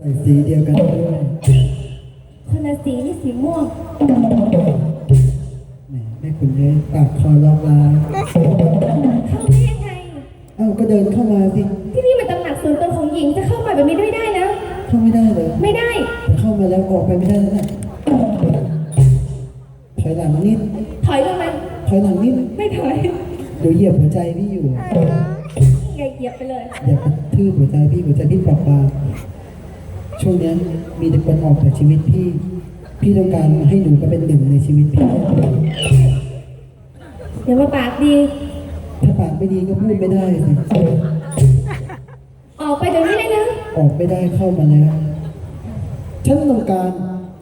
ใส่สีเดียวกันด้วยคนละสีนี่สีม่วง แหมแม่คุณเนี่ยปากคอล็อกลาเข้าได้ยังไง เอ้าก็เดินเข้ามาสิที่นี่มันตำหนักส่วนตัวของหญิงจะเข้ามาแบบนี้ไม่ได้นะ เข้าไม่ได้เลยไม่ได้แต่เข้ามาแล้วออกไปไม่ได้แล้วนะถอยหลังนิดถอยลงมาถอยหลังนิดไม่ถอยเดี๋ยวเหยียบหัวใจพี่อยู่อย่าเหยียบไปเลยอย่ากระทืบหัวใจพี่หัวใจพี่เปราะบาง ช่วงนี้มีแต่คนออกจากชีวิตพี่ พี่ต้องการให้หนูก็เป็นหนึ่งในชีวิตพี่เดี๋ยวมาปากดี ถ้าปากไม่ดีก็พูดไม่ได้สิออกไปเดี๋ยวนี้เลยนะ ออกไม่ได้เข้ามาแล้ว ฉันต้องการ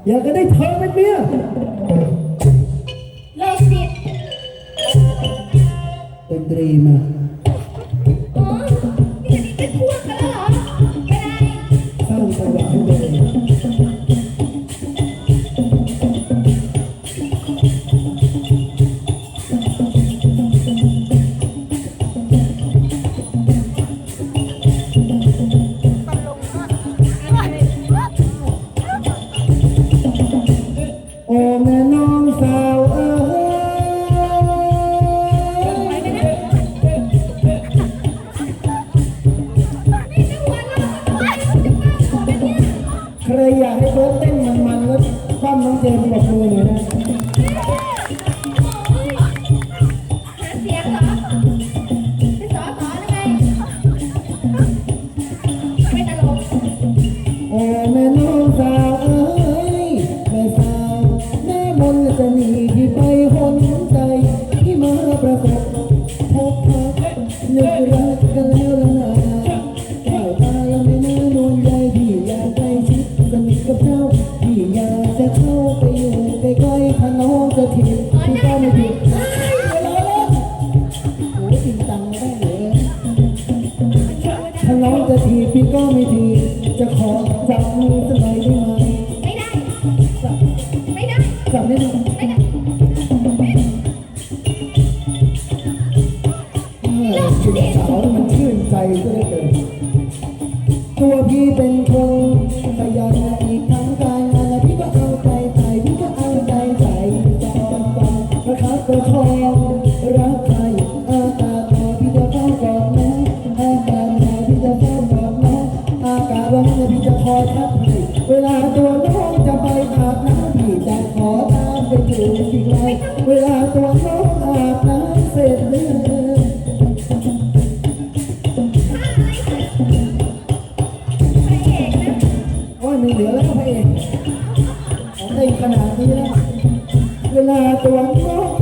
อยากจะได้เธอเป็นเมีย จังหวะให้เลยโอ้แม่น้องส ใครอยากให้เบิร์ดเต้นมันๆแล้วปั้มน้องเจมส์บอกมือหน่อยนะ จับได้ไหมไม่ได้เออชุดสาวมันชื่นใจก็ได้เกินตัวพี่เป็นคนขยันอีกทั้งกา ขนาดนี้แล้วเวลาตัวน้อ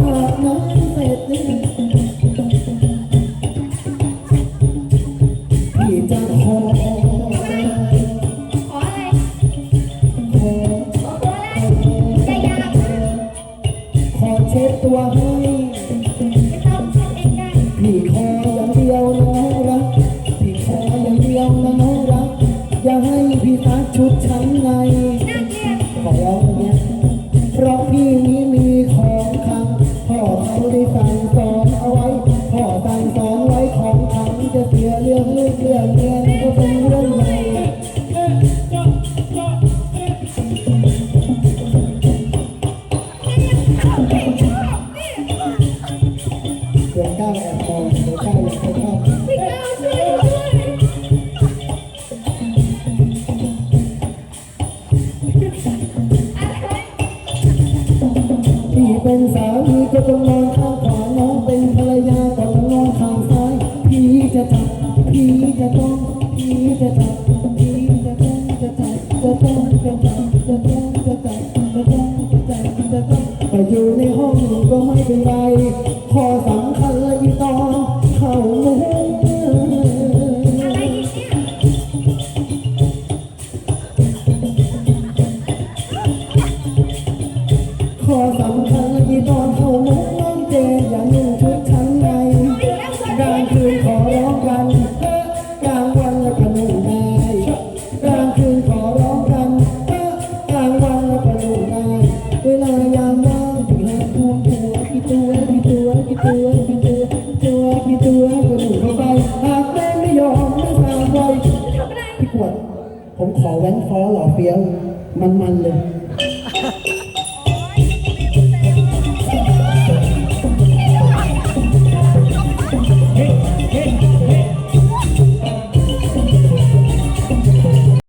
พ่อเขาได้สั่งสอนเอาไว้พ่อสั่งสอนไว้ของคลังจะเสียเรื่องลูกเรื่องเมียก็เป็นเรื่องใหญ่เดี๋ยวก้าวแอบมองเดี๋ยวก้าวอยากให้เข้าพี่ก้าวช่วยด้วยอะไรพี่เป็นสามีก็ต้องนอนข้างขวา แต่อยู่ในห้องก็ไม่เป็นไร ขอสำคัญเลยอีตอนเข้ามุ้ง ผมขอแว้นฟ้อหล่อเฟี้ยวมันๆเลย